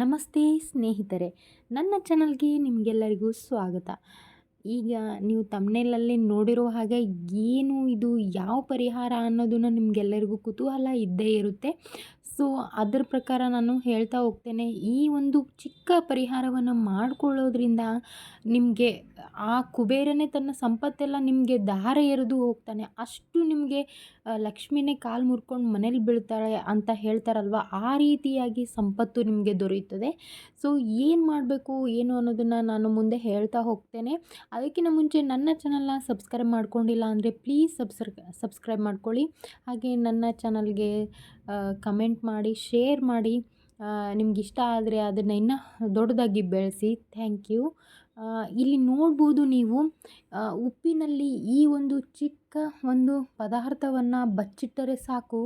ನಮಸ್ತೆ ಸ್ನೇಹಿತರೆ, ನನ್ನ ಚಾನಲ್ಗೆ ನಿಮಗೆಲ್ಲರಿಗೂ ಸ್ವಾಗತ. ಈಗ ನೀವು ತಮ್ಮನೇಲಲ್ಲಿ ನೋಡಿರೋ ಹಾಗೆ ಏನು ಇದು, ಯಾವ ಪರಿಹಾರ ಅನ್ನೋದನ್ನು ನಿಮಗೆಲ್ಲರಿಗೂ ಕುತೂಹಲ ಇದ್ದೇ ಇರುತ್ತೆ. ಸೊ ಅದರ ಪ್ರಕಾರ ನಾನು ಹೇಳ್ತಾ ಹೋಗ್ತೇನೆ, ಈ ಒಂದು ಚಿಕ್ಕ ಪರಿಹಾರವನ್ನು ಮಾಡಿಕೊಳ್ಳೋದ್ರಿಂದ ನಿಮಗೆ ಆ ಕುಬೇರನೇ ತನ್ನ ಸಂಪತ್ತೆಲ್ಲ ನಿಮಗೆ ದಾರ ಎರೆದು ಹೋಗ್ತಾನೆ. ಅಷ್ಟು ನಿಮಗೆ ಲಕ್ಷ್ಮಿನೇ ಕಾಲು ಮುರ್ಕೊಂಡು ಮನೇಲಿ ಬೀಳ್ತಾಳೆ ಅಂತ ಹೇಳ್ತಾರಲ್ವ? ಆ ರೀತಿಯಾಗಿ ಸಂಪತ್ತು ನಿಮಗೆ ದೊರೆಯುತ್ತದೆ ಸೊ, ಏನು ಮಾಡಬೇಕು, ಏನು ಅನ್ನೋದನ್ನು ನಾನು ಮುಂದೆ ಹೇಳ್ತಾ ಹೋಗ್ತೇನೆ. ಅದಕ್ಕಿಂತ ಮುಂಚೆ ನನ್ನ ಚಾನಲ್ನ ಸಬ್ಸ್ಕ್ರೈಬ್ ಮಾಡ್ಕೊಂಡಿಲ್ಲ ಅಂದರೆ ಪ್ಲೀಸ್ ಸಬ್ಸ್ಕ್ರ ಸಬ್ಸ್ಕ್ರೈಬ್ ಮಾಡ್ಕೊಳ್ಳಿ. ಹಾಗೆ ನನ್ನ ಚಾನಲ್ಗೆ ಕಮೆಂಟ್ ಮಾಡಿ ಶೇರ್ ಮಾಡಿ. ನಿಮ್ಗೆ ಇಷ್ಟ ಆದರೆ ಅದನ್ನು ಇನ್ನೂ ದೊಡ್ಡದಾಗಿ ಬೆಳೆಸಿ. ಥ್ಯಾಂಕ್ ಯು ಇಲ್ಲಿ ನೋಡ್ಬೋದು ನೀವು ಉಪ್ಪಿನಲ್ಲಿ ಈ ಒಂದು ಚಿಕ್ಕ ಒಂದು ಪದಾರ್ಥವನ್ನು ಬಚ್ಚಿಟ್ಟರೆ ಸಾಕು.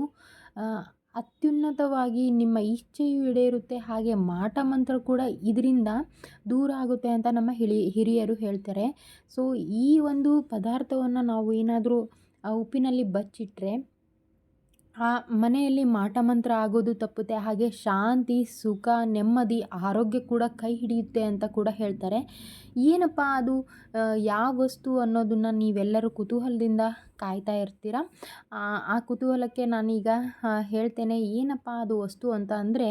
ಅತ್ಯುನ್ನತವಾಗಿ ನಿಮ್ಮ ಇಚ್ಛೆಯು ಈಡೇರುತ್ತೆ. ಹಾಗೆ ಮಾಟ ಮಂತ್ರ ಕೂಡ ಇದರಿಂದ ದೂರ ಆಗುತ್ತೆ ಅಂತ ನಮ್ಮ ಹಿಳಿ, ಹಿರಿಯರು ಹೇಳ್ತಾರೆ. ಸೊ ಈ ಒಂದು ಪದಾರ್ಥವನ್ನು ನಾವು ಏನಾದರೂ ಉಪ್ಪಿನಲ್ಲಿ ಬಚ್ಚಿಟ್ಟರೆ ಆ ಮನೆಯಲ್ಲಿ ಮಾಟ ಮಂತ್ರ ಆಗೋದು ತಪ್ಪುತ್ತೆ, ಹಾಗೆ ಶಾಂತಿ, ಸುಖ, ನೆಮ್ಮದಿ, ಆರೋಗ್ಯ ಕೂಡ ಕೈ ಹಿಡಿಯುತ್ತೆ ಅಂತ ಕೂಡ ಹೇಳ್ತಾರೆ. ಏನಪ್ಪ ಅದು? ಯಾವ ವಸ್ತು ಅನ್ನೋದನ್ನು ನೀವೆಲ್ಲರೂ ಕುತೂಹಲದಿಂದ ಕಾಯ್ತಾ ಇರ್ತೀರ? ಆ ಕುತೂಹಲಕ್ಕೆ ನಾನೀಗ ಹೇಳ್ತೇನೆ, ಏನಪ್ಪ ಅದು ವಸ್ತು ಅಂತ ಅಂದರೆ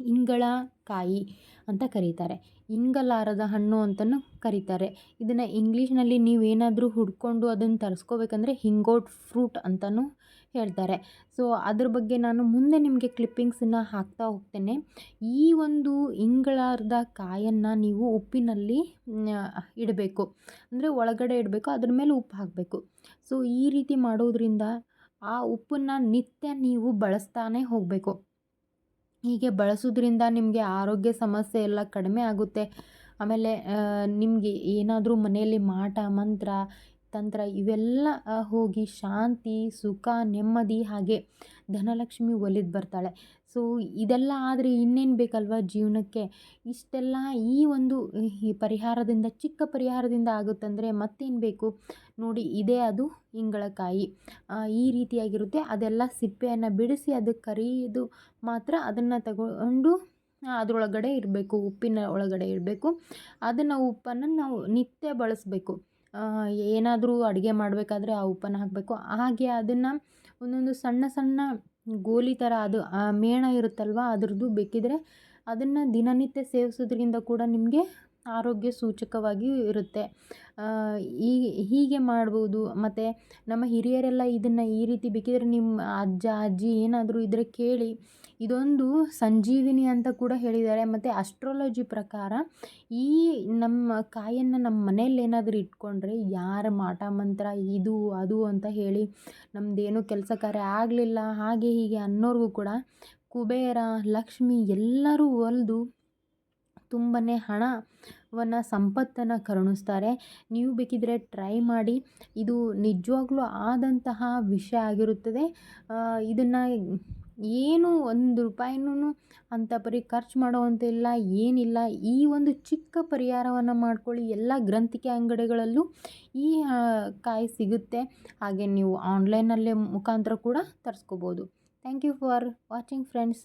ಇಂಗಳ ಕಾಯಿ ಅಂತ ಕರೀತಾರೆ. ಇಂಗಲಾರದ ಹಣ್ಣು ಅಂತಲೂ ಕರೀತಾರೆ. ಇದನ್ನು ಇಂಗ್ಲೀಷ್ನಲ್ಲಿ ನೀವೇನಾದರೂ ಹುಡ್ಕೊಂಡು ಅದನ್ನು ತರಿಸ್ಕೋಬೇಕಂದ್ರೆ ಹಿಂಗೋಟ್ ಫ್ರೂಟ್ ಅಂತಲೂ ಹೇಳ್ತಾರೆ. ಸೊ ಅದ್ರ ಬಗ್ಗೆ ನಾನು ಮುಂದೆ ನಿಮಗೆ ಕ್ಲಿಪ್ಪಿಂಗ್ಸನ್ನು ಹಾಕ್ತಾ ಹೋಗ್ತೇನೆ. ಈ ಒಂದು ಇಂಗಳಾರದ ಕಾಯನ್ನು ನೀವು ಉಪ್ಪಿನಲ್ಲಿ ಇಡಬೇಕು. ಅಂದರೆ ಒಳಗಡೆ ಇಡಬೇಕು, ಅದ್ರ ಮೇಲೆ ಉಪ್ಪು ಹಾಕಬೇಕು. ಸೊ ಈ ರೀತಿ ಮಾಡೋದ್ರಿಂದ ಆ ಉಪ್ಪನ್ನು ನಿತ್ಯ ನೀವು ಬಳಸ್ತಾನೆ ಹೋಗಬೇಕು. ಹೀಗೆ ಬಳಸೋದ್ರಿಂದ ನಿಮಗೆ ಆರೋಗ್ಯ ಸಮಸ್ಯೆ ಎಲ್ಲ ಕಡಿಮೆ ಆಗುತ್ತೆ. ಆಮೇಲೆ ನಿಮಗೆ ಏನಾದರೂ ಮನೆಯಲ್ಲಿ ಮಾಟ ಮಂತ್ರ ತಂತ್ರ ಇವೆಲ್ಲ ಹೋಗಿ ಶಾಂತಿ, ಸುಖ, ನೆಮ್ಮದಿ ಹಾಗೆ ಧನಲಕ್ಷ್ಮಿ ಒಲಿದು ಬರ್ತಾಳೆ. ಸೊ, ಇದೆಲ್ಲ ಆದರೆ ಇನ್ನೇನು ಬೇಕಲ್ವ ಜೀವನಕ್ಕೆ? ಇಷ್ಟೆಲ್ಲ ಈ ಒಂದು, ಈ ಪರಿಹಾರದಿಂದ, ಚಿಕ್ಕ ಪರಿಹಾರದಿಂದ ಆಗುತ್ತಂದರೆ ಮತ್ತೇನು ಬೇಕು? ನೋಡಿ, ಇದೇ ಅದು ಇಂಗಳಕಾಯಿ ಈ ರೀತಿಯಾಗಿರುತ್ತೆ. ಅದೆಲ್ಲ ಸಿಪ್ಪೆಯನ್ನು ಬಿಡಿಸಿ ಅದಕ್ಕೆ ಕರಿಯೋದು ಮಾತ್ರ ಅದನ್ನು ತಗೊಂಡು ಅದರೊಳಗಡೆ ಇರಬೇಕು, ಉಪ್ಪಿನ ಒಳಗಡೆ ಇರಬೇಕು. ಅದನ್ನು ಉಪ್ಪನ್ನು ನಾವು ನಿತ್ಯ ಬಳಸಬೇಕು. ಏನಾದರೂ ಅಡುಗೆ ಮಾಡಬೇಕಾದ್ರೆ ಆ ಉಪ್ಪನ್ನು ಹಾಕಬೇಕು. ಹಾಗೆ ಅದನ್ನು ಒಂದೊಂದು ಸಣ್ಣ ಸಣ್ಣ ಗೋಲಿ ಥರ ಅದು, ಆ ಮೇಣ ಇರುತ್ತಲ್ವ ಅದ್ರದ್ದು ಬೇಕಿದ್ದರೆ ಅದನ್ನು ದಿನನಿತ್ಯ ಸೇವಿಸೋದ್ರಿಂದ ಕೂಡ ನಿಮಗೆ ಆರೋಗ್ಯ ಸೂಚಕವಾಗಿಯೂ ಇರುತ್ತೆ. ಈ, ಹೀಗೆ ಮಾಡ್ಬೋದು. ಮತ್ತು ನಮ್ಮ ಹಿರಿಯರೆಲ್ಲ ಇದನ್ನು ಈ ರೀತಿ ಬೇಕಿದ್ರೆ ನಿಮ್ಮ ಅಜ್ಜ, ಅಜ್ಜಿ ಏನಾದರೂ ಇದ್ದರೆ ಕೇಳಿ. ಇದೊಂದು ಸಂಜೀವಿನಿ ಅಂತ ಕೂಡ ಹೇಳಿದ್ದಾರೆ. ಮತ್ತು ಅಸ್ಟ್ರಾಲಜಿ ಪ್ರಕಾರ ಈ ನಮ್ಮ ಕಾಯನ್ನು ನಮ್ಮ ಮನೇಲಿ ಏನಾದರೂ ಇಟ್ಕೊಂಡ್ರೆ ಯಾರ ಮಾಟ ಮಂತ್ರ ಇದು, ಅದು ಅಂತ ಹೇಳಿ ನಮ್ಮದೇನು ಕೆಲಸ ಕಾರ್ಯ ಆಗಲಿಲ್ಲ, ಹಾಗೆ ಹೀಗೆ ಅನ್ನೋರಿಗೂ ಕೂಡ ಕುಬೇರ, ಲಕ್ಷ್ಮಿ ಎಲ್ಲರೂ ಒಲಿದು ತುಂಬನೇ ಹಣವನ್ನು ಸಂಪತ್ತನ್ನು ಕರುಣಿಸ್ತಾರೆ. ನೀವು ಬೇಕಿದ್ದರೆ ಟ್ರೈ ಮಾಡಿ. ಇದು ನಿಜವಾಗ್ಲೂ ಆದಂತಹ ವಿಷಯ ಆಗಿರುತ್ತದೆ. ಇದನ್ನು ಏನು ಒಂದು ರೂಪಾಯಿನೂ ಅಂತ ಪರಿ ಖರ್ಚು ಮಾಡುವಂತಿಲ್ಲ, ಏನಿಲ್ಲ. ಈ ಒಂದು ಚಿಕ್ಕ ಪರಿಹಾರವನ್ನು ಮಾಡ್ಕೊಳ್ಳಿ. ಎಲ್ಲ ಗ್ರಂಥಿಕೆ ಅಂಗಡಿಗಳಲ್ಲೂ ಈ ಕಾಯಿ ಸಿಗುತ್ತೆ. ಹಾಗೆ ನೀವು ಆನ್ಲೈನಲ್ಲೇ ಮುಖಾಂತರ ಕೂಡ ತರಿಸ್ಕೋಬೋದು. Thank you for watching friends